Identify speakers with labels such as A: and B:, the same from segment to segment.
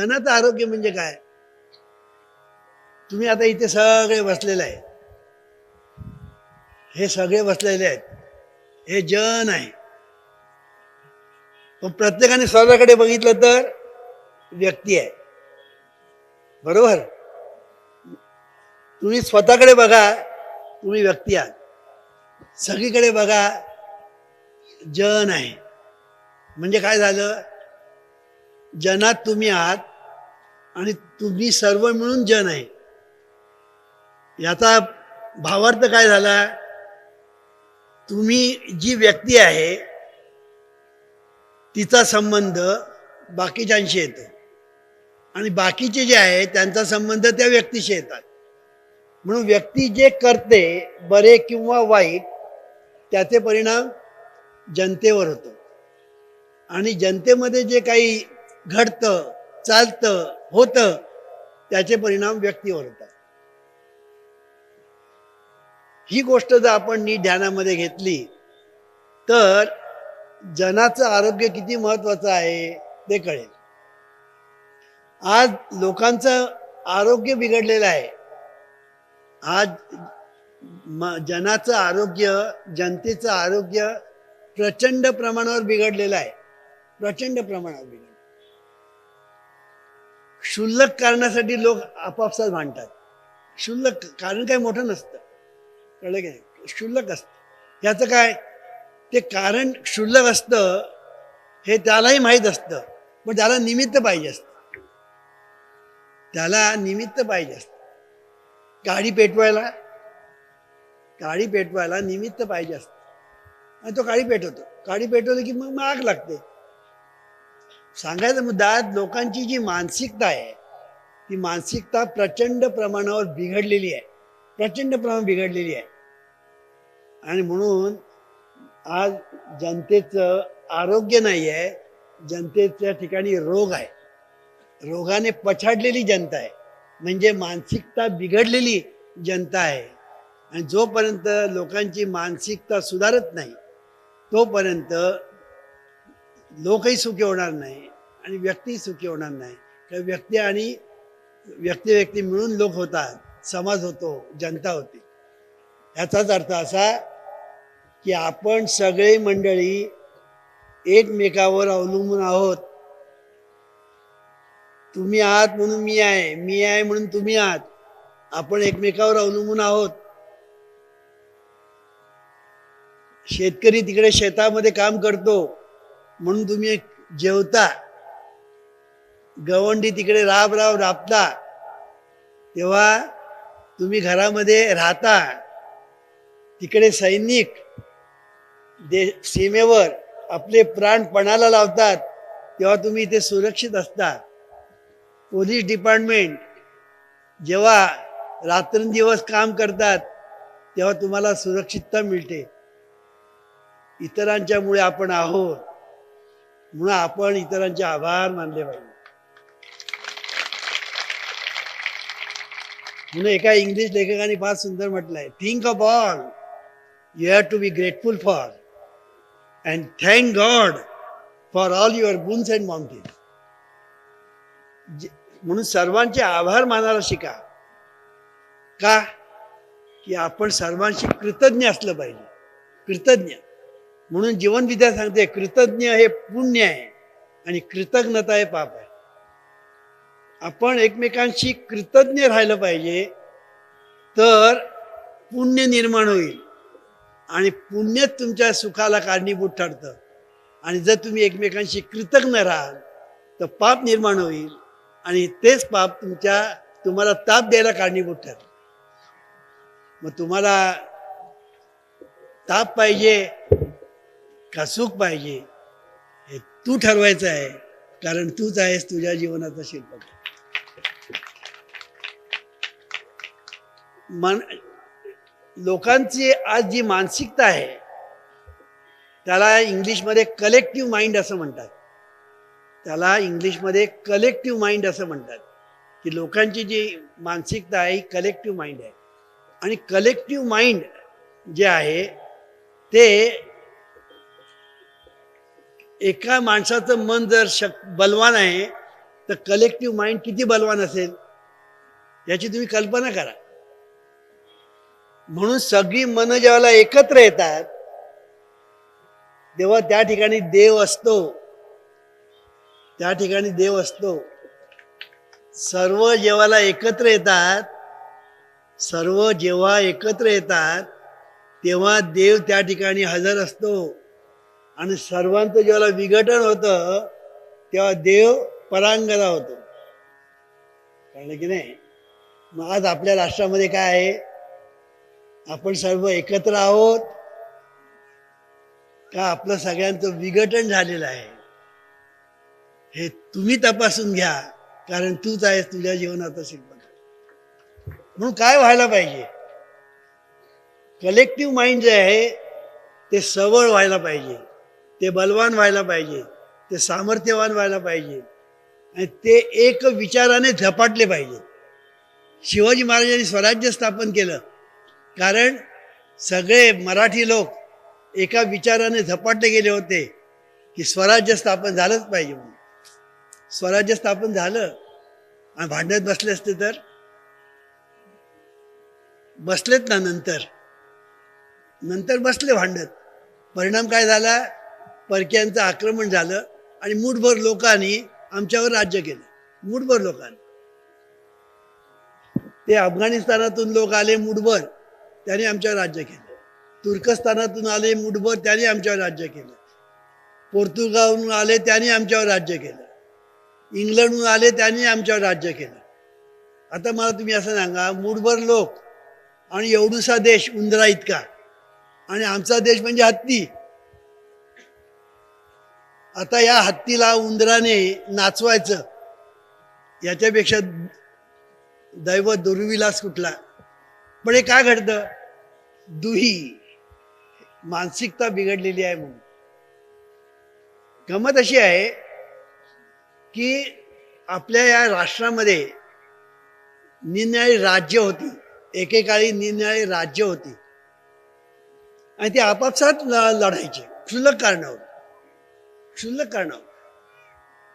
A: जनाचं आरोग्य म्हणजे काय? तुम्ही आता इथे सगळे बसलेले आहे हे सगळे बसलेले आहेत. हे जन आहे. पण प्रत्येकाने स्वतःकडे बघितलं तर व्यक्ती आहे. बरोबर? तुम्ही स्वतःकडे बघा तुम्ही व्यक्ती आहात. सगळीकडे बघा जन आहे. म्हणजे काय झालं? जनात तुम्ही आहात. आणि तुम्ही सर्व मिळून जन आहे. याचा भावार्थ काय झाला? तुम्ही जी व्यक्ती आहे तिचा संबंध बाकीच्यांशी येतो. आणि बाकीचे जे आहे त्यांचा संबंध त्या व्यक्तीशी येतात. म्हणून व्यक्ती जे करते बरे किंवा वाईट त्याचे परिणाम जनतेवर होतो. आणि जनतेमध्ये जे काही घडतं चालतं होतं त्याचे परिणाम व्यक्तीवर होतात. ही गोष्ट जर आपण नीट ध्यानामध्ये घेतली तर जनाचं आरोग्य किती महत्वाचं आहे ते कळेल. आज लोकांचं आरोग्य बिघडलेलं आहे. आज जनाचं आरोग्य जनतेचं आरोग्य प्रचंड प्रमाणावर बिघडलेलं आहे. प्रचंड प्रमाणावर बिघड क्षुल्लक कारणासाठी लोक आपापसात भांडतात. क्षुल्लक कारण काही मोठं नसतं. कळलं की नाही? क्षुल्लक असतं. याचं काय? ते कारण क्षुल्लक असतं हे त्यालाही माहीत असतं पण त्याला निमित्त पाहिजे असतं. त्याला निमित्त पाहिजे असतं. गाडी पेटवायला गाडी पेटवायला निमित्त पाहिजे असतं. आणि तो काळी पेटवतो. गाडी पेटवली की मग मग आग लागते. सांगायचा मुद्दा लोकांची जी मानसिकता आहे ती मानसिकता प्रचंड प्रमाणावर बिघडलेली आहे. प्रचंड प्रमाण बिघडलेली आहे. आणि म्हणून आज जनतेचं आरोग्य नाही आहे जनतेच्या ठिकाणी रोग आहे. रोगाने पछाडलेली जनता आहे. म्हणजे मानसिकता बिघडलेली जनता आहे. आणि जोपर्यंत लोकांची मानसिकता सुधारत नाही तोपर्यंत लोकही सुखी होणार नाही आणि व्यक्ती सुखी होणार नाही. कारण व्यक्ती आणि व्यक्ती व्यक्ती मिळून लोक होतात समाज होतो जनता होती. याचाच अर्थ असा की आपण सगळे मंडळी एकमेकावर अवलंबून आहोत. तुम्ही आहात म्हणून मी आहे मी आहे म्हणून तुम्ही आहात. आपण एकमेकावर अवलंबून आहोत. शेतकरी तिकडे शेतामध्ये काम करतो. म्हणून तुम्ही जेवता. गवंडी तिकडे राब राब राबता. तेव्हा तुम्ही घरामध्ये राहता. तिकडे सैनिक दे सीमेवर आपले प्राण पणाला लावतात. तेव्हा तुम्ही इथे सुरक्षित असता. पोलीस डिपार्टमेंट जेव्हा रात्रंदिवस काम करतात तेव्हा तुम्हाला सुरक्षितता मिळते. इतरांच्यामुळे आपण आहोत. म्हणून आपण इतरांचे आभार मानले पाहिजे. म्हणून एका इंग्लिश लेखकाने फार सुंदर म्हटलंय think of all you have to be grateful for and thank God for all your boons and mountain म्हणून सर्वांचे आभार मानायला शिका. का? की आपण सर्वांशी कृतज्ञ असलं पाहिजे. कृतज्ञ. म्हणून जीवनविद्या सांगते कृतज्ञ हे पुण्य आहे आणि कृतज्ञता हे पाप आहे. आपण एकमेकांशी कृतज्ञ राहिलं पाहिजे तर पुण्य निर्माण होईल आणि पुण्यच तुमच्या सुखाला कारणीभूत ठरतं. आणि जर तुम्ही एकमेकांशी कृतज्ञ राहाल तर पाप निर्माण होईल आणि तेच पाप तुमच्या तुम्हाला ताप द्यायला कारणीभूत ठरतं. मग तुम्हाला ताप पाहिजे का सुख पाहिजे हे तू ठरवायचं आहे कारण तूच आहेस तुझ्या जीवनाचा शिल्पकार मन लोकांची आज जी मानसिकता आहे त्याला इंग्लिशमध्ये कलेक्टिव्ह माइंड असं म्हणतात. त्याला इंग्लिशमध्ये कलेक्टिव्ह माइंड असं म्हणतात. की लोकांची जी मानसिकता आहे ही कलेक्टिव्ह माइंड आहे. आणि कलेक्टिव्ह माइंड जे आहे ते एका माणसाचं मन जर शक बलवान आहे तर कलेक्टिव्ह माइंड किती बलवान असेल? याची तुम्ही कल्पना करा. म्हणून सगळी मन जेव्हा एकत्र येतात तेव्हा त्या ठिकाणी देव असतो. त्या ठिकाणी देव असतो. सर्व जेव्हाला एकत्र येतात सर्व जेव्हा एकत्र येतात तेव्हा देव त्या ठिकाणी हजर असतो. आणि सर्वांचं जेव्हा विघटन होतं तेव्हा देव परांगदा होतो. कारण की नाही? मग आज आपल्या राष्ट्रामध्ये काय आहे? आपण सर्व एकत्र आहोत का आपलं सगळ्यांचं विघटन झालेलं आहे? हे तुम्ही तपासून घ्या कारण तूच आहेस तुझ्या जीवनाचा शिल्पकार म्हणून काय व्हायला पाहिजे? कलेक्टिव्ह माइंड जे आहे ते सवळ व्हायला पाहिजे. ते बलवान व्हायला पाहिजे ते सामर्थ्यवान व्हायला पाहिजे आणि ते एक विचाराने झपाटले पाहिजे. शिवाजी महाराजांनी स्वराज्य स्थापन केलं. कारण सगळे मराठी लोक एका विचाराने झपाटले गेले होते की स्वराज्य स्थापन झालंच पाहिजे म्हणून. स्वराज्य स्थापन झालं आणि भांडत बसले असते तर? बसलेत ना नंतर. नंतर बसले भांडत. परिणाम काय झाला? परक्यांचं आक्रमण झालं आणि मूठभर लोकांनी आमच्यावर राज्य केलं. मूठभर लोकांनी. ते अफगाणिस्तानातून लोक आले मूठभर त्यांनी आमच्यावर राज्य केलं. तुर्कस्तानातून आले मुठभर त्यांनी आमच्यावर राज्य केलं. पोर्तुगालहून आले त्यांनी आमच्यावर राज्य केलं. इंग्लंडहून आले त्यांनी आमच्यावर राज्य केलं. आता मला तुम्ही असं सांगा मूठभर लोक आणि एवढूसा देश उंदरा इतका. आणि आमचा देश म्हणजे हत्ती. आता या हत्तीला उंदराने नाचवायचं. याच्यापेक्षा दैव दुर्विलास कुठला? पण हे काय घडतं? दुही. मानसिकता बिघडलेली आहे म्हणून. गमत अशी आहे की आपल्या या राष्ट्रामध्ये निरनिराळी राज्य होती. एकेकाळी निरनिराळी राज्य होती. आणि ते आपापसात लढायचे. क्षुल्लक कारणावर. क्षुल्लक कारणावर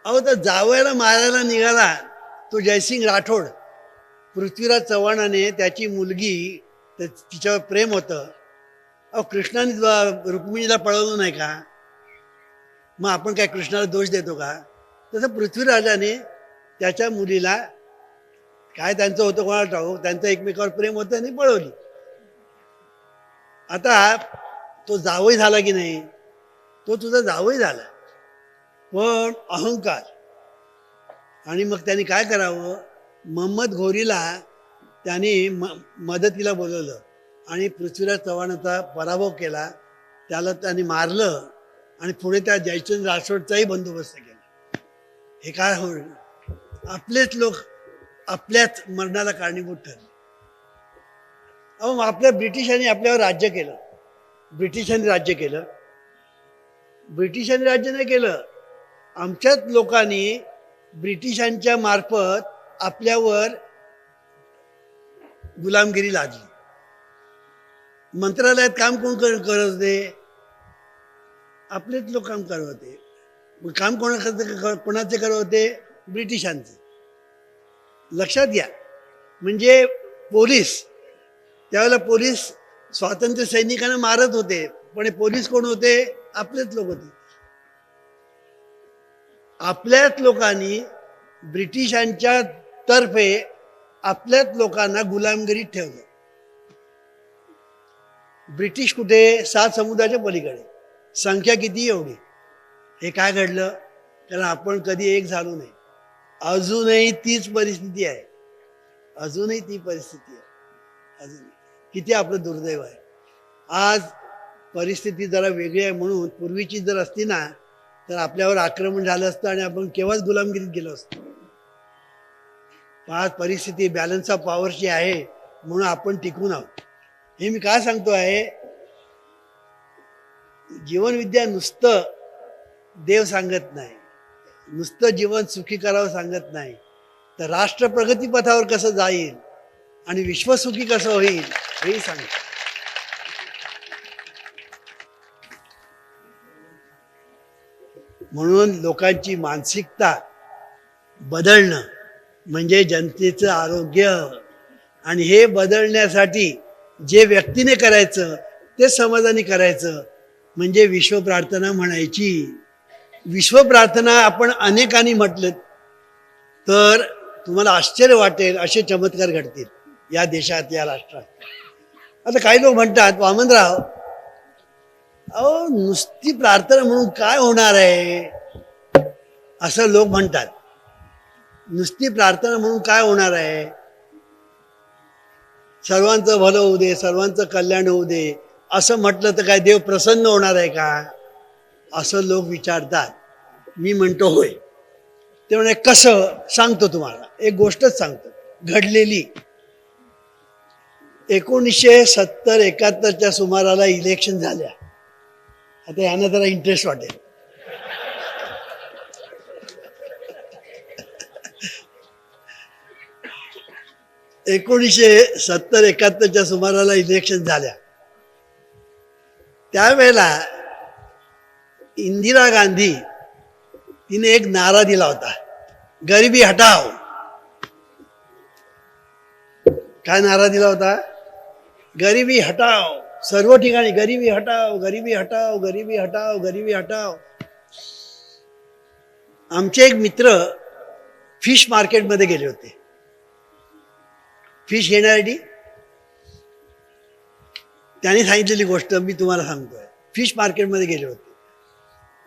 A: अहो तर जावयाला मारायला निघाला तो जयसिंग राठोड. पृथ्वीराज चव्हाणाने त्याची मुलगी तिच्यावर प्रेम होतं. अहो कृष्णाने रुक्मिणीला पळवलं नाही का? मग आपण काय कृष्णाला दोष देतो का? तसं पृथ्वीराजाने त्याच्या मुलीला काय त्यांचं होतं कोणाला ठाऊक? त्यांचं एकमेकावर प्रेम होतं आणि पळवली. आता तो जावई झाला की नाही? तो तुझा जावई झाला. पण अहंकार. आणि मग त्यांनी काय करावं? मोहम्मद घोरीला त्यांनी म मदतीला बोलवलं. आणि पृथ्वीराज चव्हाणाचा पराभव केला. त्याला त्यांनी मारलं. आणि पुढे त्या जयचंद राठोडचाही बंदोबस्त केला. हे काय होईल? आपलेच लोक आपल्याच मरणाला कारणीभूत ठरले. अहो आपल्या ब्रिटिशांनी आपल्यावर राज्य केलं. ब्रिटिशांनी राज्य केलं. ब्रिटिशांनी राज्य नाही केलं. आमच्याच लोकांनी ब्रिटिशांच्या मार्फत आपल्यावर गुलामगिरी लादली. मंत्रालयात काम कोण कर- करत होते? आपलेच लोक काम करत होते. मग काम कोणा कोणाचे करत होते? ब्रिटिशांचे. लक्षात घ्या. म्हणजे पोलीस. त्यावेळेला पोलीस स्वातंत्र्य सैनिकांना मारत होते. पण पोलीस कोण होते? आपलेच लोक होते. आपल्याच लोकांनी ब्रिटिशांच्या तर्फे आपल्याच लोकांना गुलामगिरीत ठेवलं. ब्रिटिश कुठे? सात समुद्राच्या पलीकडे. संख्या किती एवढी? हे काय घडलं? कारण आपण कधी एक झालो नाही. अजूनही तीच परिस्थिती आहे. अजूनही ती परिस्थिती आहे. अजून किती आपलं दुर्दैव आहे. आज परिस्थिती जरा वेगळी आहे म्हणून पूर्वीची जर असती ना तर आपल्यावर आक्रमण झालं असतं आणि आपण केव्हाच गुलामगिरीत गेलो असतो. पण आज परिस्थिती बॅलन्स ऑफ पॉवरची आहे म्हणून आपण टिकून आहोत. हे मी काय सांगतो आहे? जीवनविद्या नुसतं देव सांगत नाही. नुसतं जीवन सुखी करावं सांगत नाही. तर राष्ट्र प्रगतीपथावर कसं जाईल आणि विश्वसुखी कसं होईल हेही सांगतो. म्हणून लोकांची मानसिकता बदलणं म्हणजे जनतेचं आरोग्य आणि हे बदलण्यासाठी जे व्यक्तीने करायचं ते समाजाने करायचं म्हणजे विश्वप्रार्थना म्हणायची. विश्वप्रार्थना आपण अनेकांनी म्हटलं तर तुम्हाला आश्चर्य वाटेल असे चमत्कार घडतील या देशात या राष्ट्रात. आता काही लोक म्हणतात वामनराव अहो नुसती प्रार्थना म्हणून काय होणार आहे? असं लोक म्हणतात. नुसती प्रार्थना म्हणून काय होणार आहे? सर्वांचं भलं होऊ दे सर्वांचं कल्याण होऊ दे असं म्हटलं तर काय देव प्रसन्न होणार आहे का? असं लोक विचारतात. मी म्हणतो होय. ते म्हणे कसं? सांगतो तुम्हाला. एक गोष्टच सांगतो. घडलेली. एकोणीसशे सत्तर एकाहत्तरच्या सुमाराला इलेक्शन झाल्या. आता यांना जरा इंटरेस्ट वाटेल. एकोणीसशे सत्तर एकाहत्तरच्या सुमाराला इलेक्शन झाल्या. त्यावेळेला इंदिरा गांधी तिने एक नारा दिला होता. गरिबी हटाव काय नारा दिला होता? गरिबी हटाव सर्व ठिकाणी गरिबी हटाव गरिबी हटाव गरिबी हटाव गरिबी हटाव आमचे एक मित्र फिश मार्केटमध्ये गेले होते. फिश घेण्यासाठी त्याने सांगितलेली गोष्ट मी तुम्हाला सांगतोय. फिश मार्केटमध्ये गेले होते.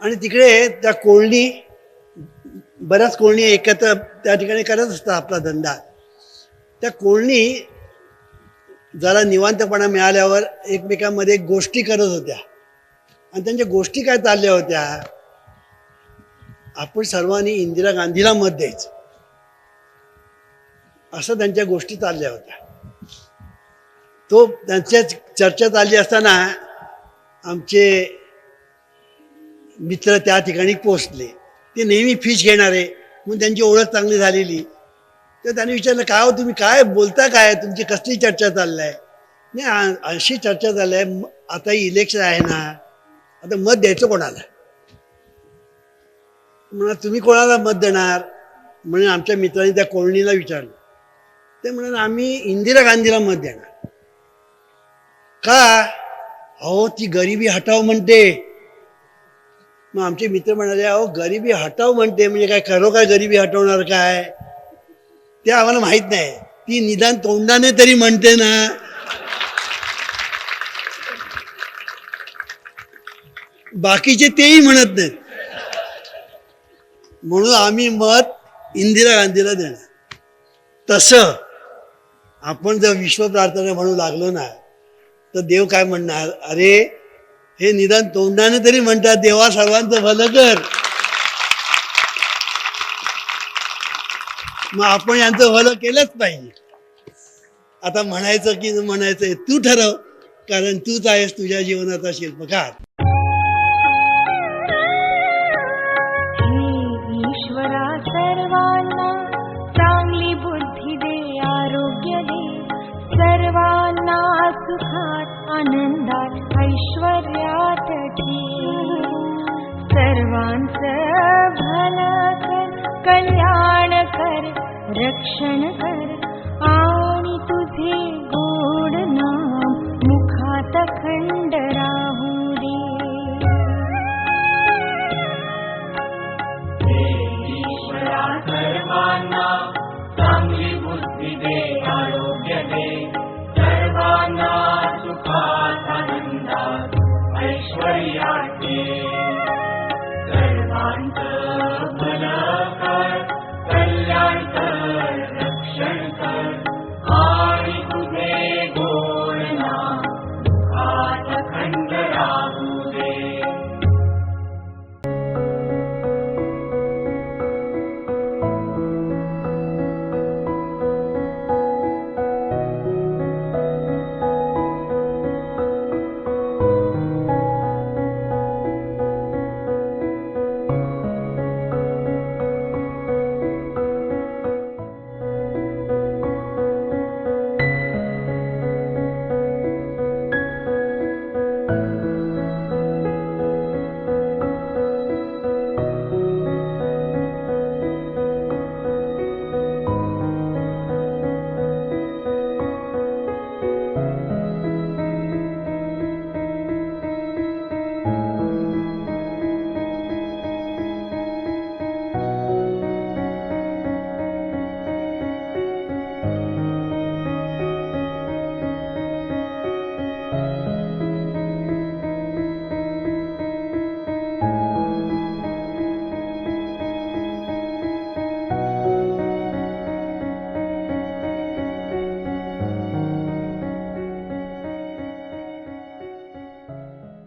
A: आणि तिकडे त्या कोळणी बऱ्याच कोळणी एकत्र त्या ठिकाणी करत असतात आपला धंदा. त्या कोळणी जरा निवांतपणा मिळाल्यावर एकमेकांमध्ये गोष्टी करत होत्या. आणि त्यांच्या गोष्टी काय चालल्या होत्या? आपण सर्वांनी इंदिरा गांधीला मत द्यायचं. असं त्यांच्या गोष्टी चालल्या होत्या. तो त्यांच्या चर्चा चालली असताना आमचे मित्र त्या ठिकाणी पोचले ते नेहमी फिश घेणारे म्हणून त्यांची ओळख चांगली झालेली. तर त्यांनी विचारलं काय हो तुम्ही काय बोलता काय? तुमची कसली चर्चा चाललाय? नाही अशी चर्चा झाली आहे आता इलेक्शन आहे ना आता मत द्यायचं कोणाला? म्हणा तुम्ही कोणाला मत देणार? म्हणून आमच्या मित्रांनी त्या कोळणीला विचारलं. ते म्हणाले आम्ही इंदिरा गांधीला मत देणार. का? अहो ती गरिबी हटाव म्हणते. मग आमचे मित्र म्हणाले अहो गरिबी हटाव म्हणते म्हणजे काय खरोखर गरिबी हटवणार काय? ते आम्हाला माहीत नाही. ती निदान तोंडाने तरी म्हणते ना. बाकीचे तेही म्हणत नाहीत. म्हणून आम्ही मत इंदिरा गांधीला देणार. तसं आपण जर विश्व प्रार्थना म्हणू लागलो ना तर देव काय म्हणणार? अरे हे निदान तोंडाने तरी म्हणतात देवा सर्वांचं भलं कर. मग आपण यांचं भलं केलंच पाहिजे आता म्हणायचं की न म्हणायचं तू ठरव कारण तूच आहेस तुझ्या जीवनाचा शिल्पकार.
B: ईश्वरा सर्वांना चांगली बुद्धी दे आरोग्य दे. सर्वांना सुखात आनंदात ऐश्वर्यात ठेव. सर्वांचं भलं कल्याण कर रक्षण कर